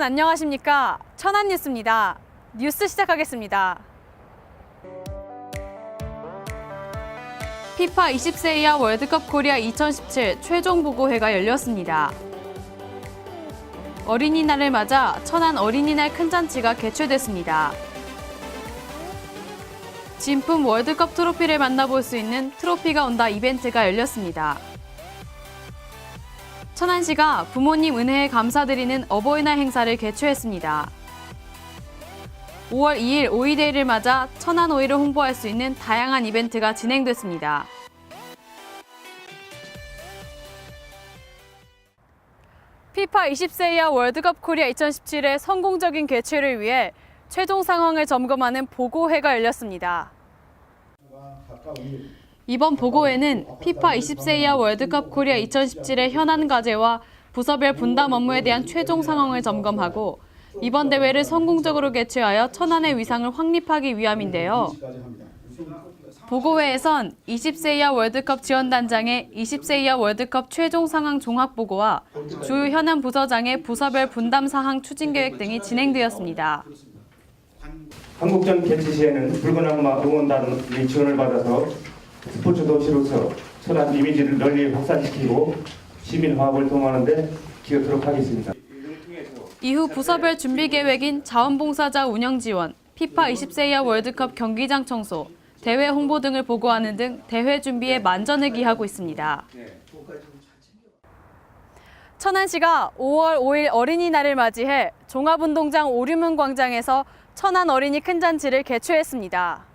여러분 안녕하십니까? 천안 뉴스입니다. 뉴스 시작하겠습니다. 피파 20세 이하 월드컵 코리아 2017 최종 보고회가 열렸습니다. 어린이날을 맞아 천안 어린이날 큰 잔치가 개최됐습니다. 진품 월드컵 트로피를 만나볼 수 있는 트로피가 온다 이벤트가 열렸습니다. 천안시가 부모님 은혜에 감사드리는 어버이날 행사를 개최했습니다. 5월 2일 오이데이를 맞아 천안 오이를 홍보할 수 있는 다양한 이벤트가 진행됐습니다. 피파 20세 이하 월드컵 코리아 2017의 성공적인 개최를 위해 최종 상황을 점검하는 보고회가 열렸습니다. 이번 보고회는 피파 20세 이하 월드컵 코리아 2017의 현안 과제와 부서별 분담 업무에 대한 최종 상황을 점검하고 이번 대회를 성공적으로 개최하여 천안의 위상을 확립하기 위함인데요. 보고회에선 20세 이하 월드컵 지원단장의 20세 이하 월드컵 최종 상황 종합 보고와 주요 현안 부서장의 부서별 분담 사항 추진 계획 등이 진행되었습니다. 한국전 개최 시에는 붉은 악마 응원단의 지원을 받아서 스포츠 도시로서 천안 이미지를 널리 확산시키고 시민 화합을 도모하는데 기여토록 하겠습니다. 이후 부서별 준비 계획인 자원봉사자 운영 지원, 피파 20세 이하 월드컵 경기장 청소, 대회 홍보 등을 보고하는 등 대회 준비에 만전을 기하고 있습니다. 천안시가 5월 5일 어린이날을 맞이해 종합운동장 오류문 광장에서 천안 어린이 큰 잔치를 개최했습니다.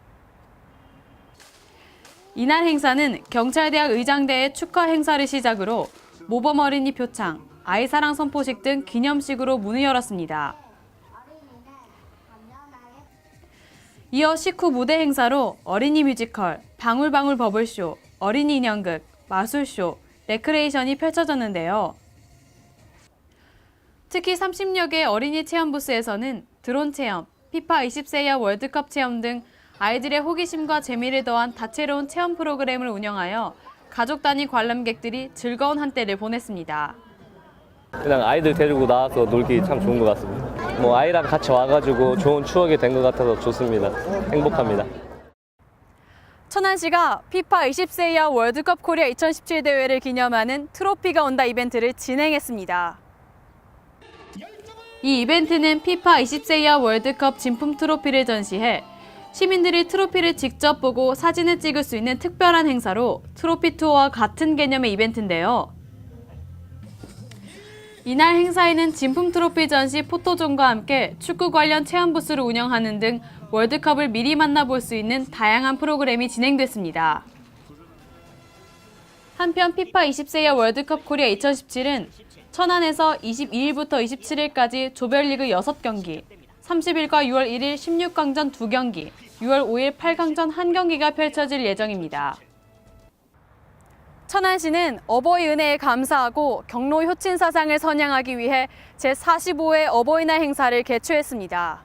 이날 행사는 경찰대학 의장대의 축하 행사를 시작으로 모범 어린이 표창, 아이사랑 선포식 등 기념식으로 문을 열었습니다. 이어 식후 무대 행사로 어린이 뮤지컬, 방울방울 버블쇼, 어린이 인형극, 마술쇼, 레크레이션이 펼쳐졌는데요. 특히 30여 개 어린이 체험 부스에서는 드론 체험, 피파 20세 이하 월드컵 체험 등 아이들의 호기심과 재미를 더한 다채로운 체험 프로그램을 운영하여 가족 단위 관람객들이 즐거운 한때를 보냈습니다. 그냥 아이들 데리고 나와서 놀기 참 좋은 것 같습니다. 뭐 아이랑 같이 와가지고 좋은 추억이 된 것 같아서 좋습니다. 행복합니다. 천안시가 피파 20세 이하 월드컵 코리아 2017 대회를 기념하는 트로피가 온다 이벤트를 진행했습니다. 이 이벤트는 피파 20세 이하 월드컵 진품 트로피를 전시해 시민들이 트로피를 직접 보고 사진을 찍을 수 있는 특별한 행사로 트로피 투어와 같은 개념의 이벤트인데요. 이날 행사에는 진품 트로피 전시 포토존과 함께 축구 관련 체험 부스를 운영하는 등 월드컵을 미리 만나볼 수 있는 다양한 프로그램이 진행됐습니다. 한편 피파 20세 이하 월드컵 코리아 2017은 천안에서 22일부터 27일까지 조별리그 6경기, 30일과 6월 1일 16강전 2경기, 6월 5일 8강전 1경기가 펼쳐질 예정입니다. 천안시는 어버이 은혜에 감사하고 경로 효친 사상을 선양하기 위해 제45회 어버이날 행사를 개최했습니다.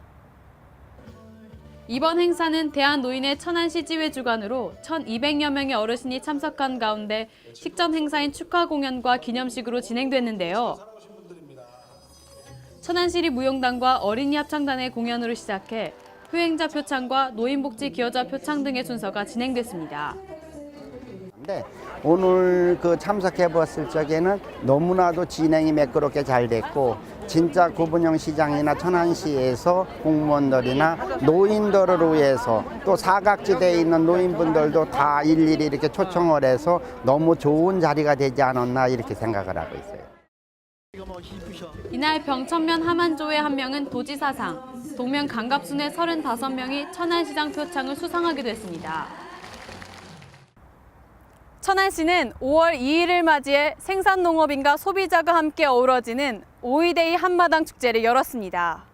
이번 행사는 대한노인의 천안시 지회 주관으로 1,200여 명의 어르신이 참석한 가운데 식전 행사인 축하 공연과 기념식으로 진행됐는데요. 천안시립 무용단과 어린이 합창단의 공연으로 시작해 효행자 표창과 노인복지 기여자 표창 등의 순서가 진행됐습니다. 네, 오늘 그 참석해 봤을 적에는 너무나도 진행이 매끄럽게 잘 됐고 진짜 구분형 시장이나 천안시에서 공무원들이나 노인들을 위해서 또 사각지대에 있는 노인분들도 다 일일이 이렇게 초청을 해서 너무 좋은 자리가 되지 않았나 이렇게 생각을 하고 있어요. 이날 병천면 하만조의 한 명은 도지사상, 동면 강갑순의 35명이 천안시장 표창을 수상하게 됐습니다. 천안시는 5월 2일을 맞이해 생산농업인과 소비자가 함께 어우러지는 오이데이 한마당 축제를 열었습니다.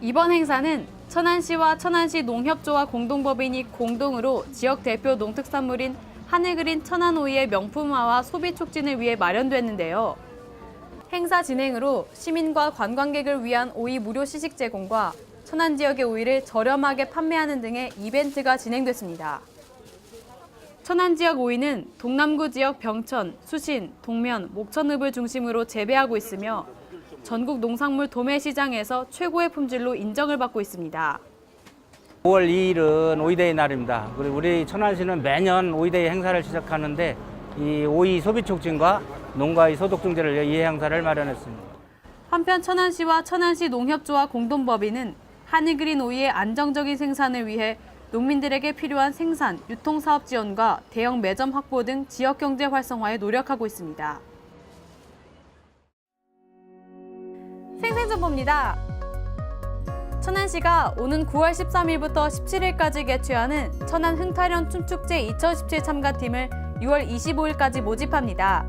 이번 행사는 천안시와 천안시 농협조와 공동법인이 공동으로 지역 대표 농특산물인 하늘그린 천안오이의 명품화와 소비 촉진을 위해 마련됐는데요. 행사 진행으로 시민과 관광객을 위한 오이 무료 시식 제공과 천안 지역의 오이를 저렴하게 판매하는 등의 이벤트가 진행됐습니다. 천안 지역 오이는 동남구 지역 병천, 수신, 동면, 목천읍을 중심으로 재배하고 있으며 전국 농산물 도매 시장에서 최고의 품질로 인정을 받고 있습니다. 5월 2일은 오이데이 날입니다. 그리고 우리 천안시는 매년 오이데이 행사를 시작하는데 이 오이 소비 촉진과 농가의 소득 증대를 위해 이 행사를 마련했습니다. 한편 천안시와 천안시 농협조합 공동법인은 하늘그린 오이의 안정적인 생산을 위해 농민들에게 필요한 생산, 유통 사업 지원과 대형 매점 확보 등 지역 경제 활성화에 노력하고 있습니다. 생생정보입니다. 천안시가 오는 9월 13일부터 17일까지 개최하는 천안 흥타령 춤축제 2017 참가팀을 6월 25일까지 모집합니다.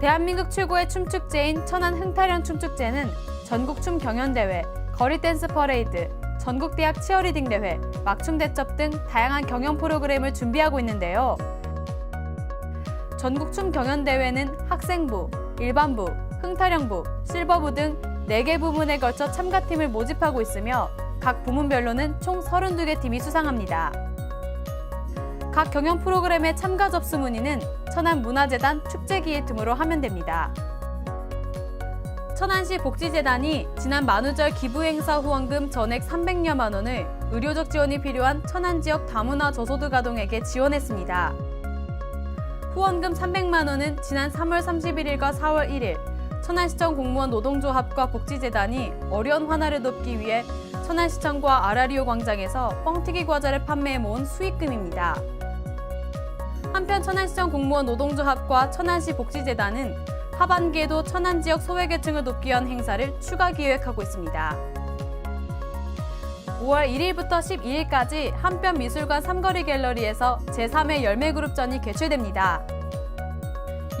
대한민국 최고의 춤축제인 천안 흥타령 춤축제는 전국 춤 경연대회, 거리 댄스 퍼레이드, 전국 대학 치어리딩 대회, 막춤 대첩 등 다양한 경연 프로그램을 준비하고 있는데요. 전국 춤 경연대회는 학생부, 일반부, 흥타령부, 실버부 등 4개 부문에 걸쳐 참가팀을 모집하고 있으며 각 부문별로는 총 32개 팀이 수상합니다. 각 경연 프로그램의 참가 접수 문의는 천안문화재단 축제기획팀으로 하면 됩니다. 천안시 복지재단이 지난 만우절 기부행사 후원금 전액 300여만 원을 의료적 지원이 필요한 천안 지역 다문화 저소득 아동에게 지원했습니다. 후원금 300만 원은 지난 3월 31일과 4월 1일 천안시청 공무원 노동조합과 복지재단이 어려운 환화를 돕기 위해 천안시청과 아라리오 광장에서 뻥튀기 과자를 판매해 모은 수익금입니다. 한편 천안시청 공무원 노동조합과 천안시 복지재단은 하반기에도 천안 지역 소외계층을 돕기 위한 행사를 추가 기획하고 있습니다. 5월 1일부터 12일까지 한편 미술관 삼거리 갤러리에서 제3회 열매그룹전이 개최됩니다.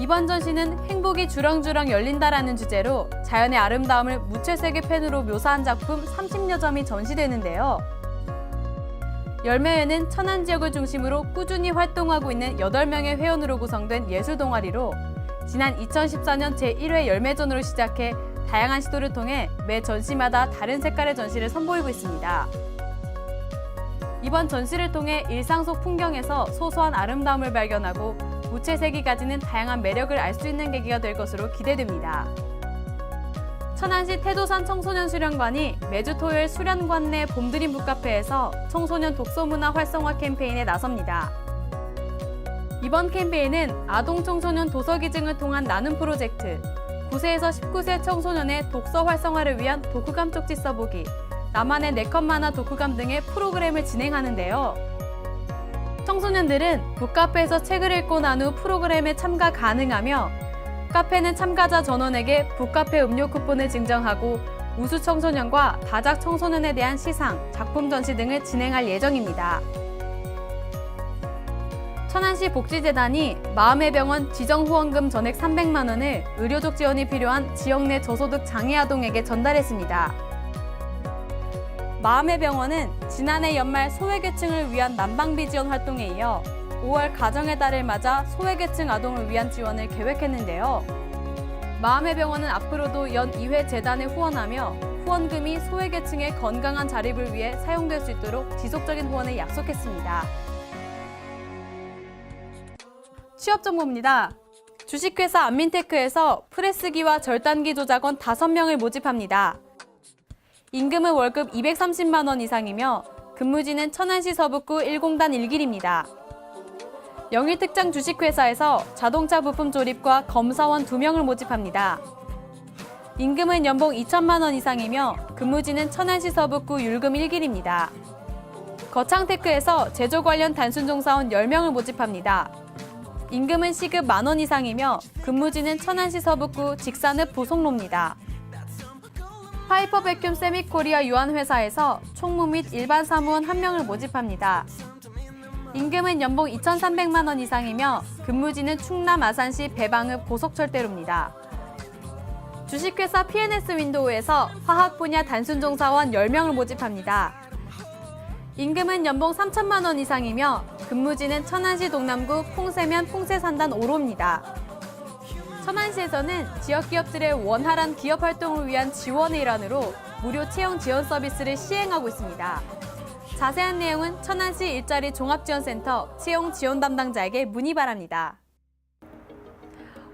이번 전시는 행복이 주렁주렁 열린다라는 주제로 자연의 아름다움을 무채색의 펜으로 묘사한 작품 30여 점이 전시되는데요. 열매회는 천안 지역을 중심으로 꾸준히 활동하고 있는 8명의 회원으로 구성된 예술 동아리로 지난 2014년 제1회 열매전으로 시작해 다양한 시도를 통해 매 전시마다 다른 색깔의 전시를 선보이고 있습니다. 이번 전시를 통해 일상 속 풍경에서 소소한 아름다움을 발견하고 무채색이 가지는 다양한 매력을 알 수 있는 계기가 될 것으로 기대됩니다. 천안시 태도산 청소년 수련관이 매주 토요일 수련관 내 봄드림 북카페에서 청소년 독서문화 활성화 캠페인에 나섭니다. 이번 캠페인은 아동 청소년 도서 기증을 통한 나눔 프로젝트, 9세에서 19세 청소년의 독서 활성화를 위한 독후감 쪽지 써보기, 나만의 네컷 만화 독후감 등의 프로그램을 진행하는데요. 청소년들은 북카페에서 책을 읽고 난 후 프로그램에 참가 가능하며 카페는 참가자 전원에게 북카페 음료 쿠폰을 증정하고 우수 청소년과 다작 청소년에 대한 시상, 작품 전시 등을 진행할 예정입니다. 천안시 복지재단이 마음의 병원 지정 후원금 전액 300만 원을 의료적 지원이 필요한 지역 내 저소득 장애 아동에게 전달했습니다. 마음의 병원은 지난해 연말 소외계층을 위한 난방비 지원 활동에 이어 5월 가정의 달을 맞아 소외계층 아동을 위한 지원을 계획했는데요. 마음의 병원은 앞으로도 연 2회 재단에 후원하며 후원금이 소외계층의 건강한 자립을 위해 사용될 수 있도록 지속적인 후원을 약속했습니다. 취업 정보입니다. 주식회사 안민테크에서 프레스기와 절단기 조작원 5명을 모집합니다. 임금은 월급 230만 원 이상이며 근무지는 천안시 서북구 1공단 1길입니다. 영일 특장 주식회사에서 자동차 부품 조립과 검사원 2명을 모집합니다. 임금은 연봉 2천만 원 이상이며 근무지는 천안시 서북구 율금 1길입니다. 거창테크에서 제조 관련 단순 종사원 10명을 모집합니다. 임금은 시급 만 원 이상이며 근무지는 천안시 서북구 직산읍 보송로입니다. 파이퍼 백큐ම් 세미 코리아 유한회사에서 총무 및 일반 사무원 1명을 모집합니다. 임금은 연봉 2,300만 원 이상이며 근무지는 충남 아산시 배방읍 고속철대로입니다. 주식회사 PNS 윈도우에서 화학 분야 단순 종사원 10명을 모집합니다. 임금은 연봉 3천만 원 이상이며 근무지는 천안시 동남구 풍세면 풍세산단 5로입니다. 천안시에서는 지역 기업들의 원활한 기업 활동을 위한 지원의 일환으로 무료 채용 지원 서비스를 시행하고 있습니다. 자세한 내용은 천안시 일자리 종합지원센터 채용 지원 담당자에게 문의 바랍니다.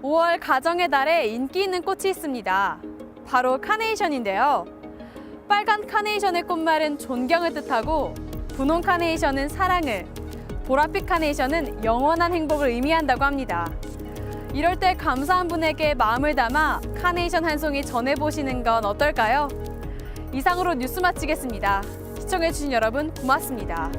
5월 가정의 달에 인기 있는 꽃이 있습니다. 바로 카네이션인데요. 빨간 카네이션의 꽃말은 존경을 뜻하고 분홍 카네이션은 사랑을, 보랏빛 카네이션은 영원한 행복을 의미한다고 합니다. 이럴 때 감사한 분에게 마음을 담아 카네이션 한 송이 전해보시는 건 어떨까요? 이상으로 뉴스 마치겠습니다. 시청해주신 여러분 고맙습니다.